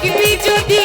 আয় যদি